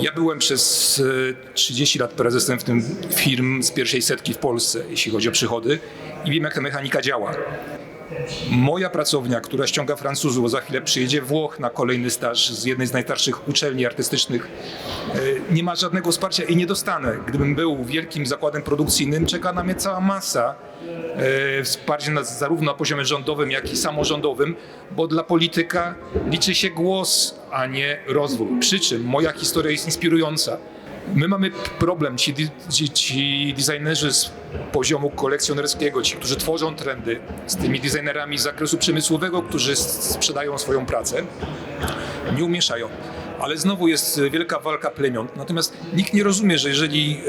Ja byłem przez e, 30 lat prezesem w tym firm z pierwszej setki w Polsce, jeśli chodzi o przychody i wiem, jak ta mechanika działa. Moja pracownia, która ściąga Francuzów, za chwilę przyjedzie Włoch na kolejny staż z jednej z najstarszych uczelni artystycznych, e, nie ma żadnego wsparcia i nie dostanę. Gdybym był wielkim zakładem produkcyjnym, czeka na mnie cała masa e, wsparcia zarówno na poziomie rządowym, jak i samorządowym, bo dla polityka liczy się głos, a nie rozwój. Przy czym moja historia jest inspirująca. My mamy problem, ci, ci, ci designerzy z poziomu kolekcjonerskiego, ci, którzy tworzą trendy, z tymi designerami z zakresu przemysłowego, którzy sprzedają swoją pracę, nie umieszają. Ale znowu jest wielka walka plemion. Natomiast nikt nie rozumie, że jeżeli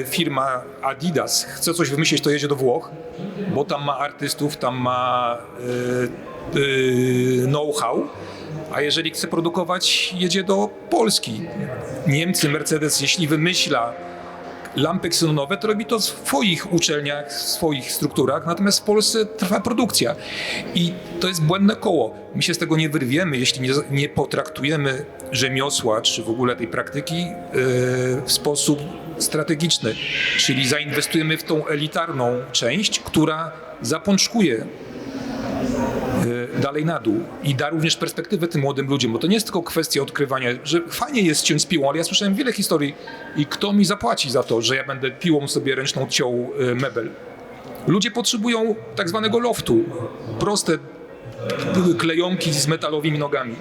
e, firma Adidas chce coś wymyślić, to jedzie do Włoch, bo tam ma artystów, tam ma e, e, know-how, a jeżeli chce produkować, jedzie do Polski. Niemcy, Mercedes, jeśli wymyśla lampy ksenonowe, to robi to w swoich uczelniach, w swoich strukturach, natomiast w Polsce trwa produkcja. I to jest błędne koło. My się z tego nie wyrwiemy, jeśli nie, nie potraktujemy rzemiosła, czy w ogóle tej praktyki yy, w sposób strategiczny. Czyli zainwestujemy w tą elitarną część, która zapączkuje dalej na dół i da również perspektywę tym młodym ludziom, bo to nie jest tylko kwestia odkrywania, że fajnie jest ciąć z piłą, ale ja słyszałem wiele historii i kto mi zapłaci za to, że ja będę piłą sobie ręczną ciął y, mebel. Ludzie potrzebują tak zwanego loftu, proste klejonki z metalowymi nogami.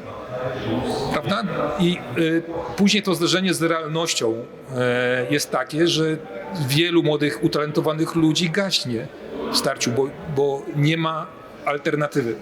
Prawda? I y, później to zderzenie z realnością y, jest takie, że wielu młodych, utalentowanych ludzi gaśnie w starciu, bo, bo nie ma alternatywy.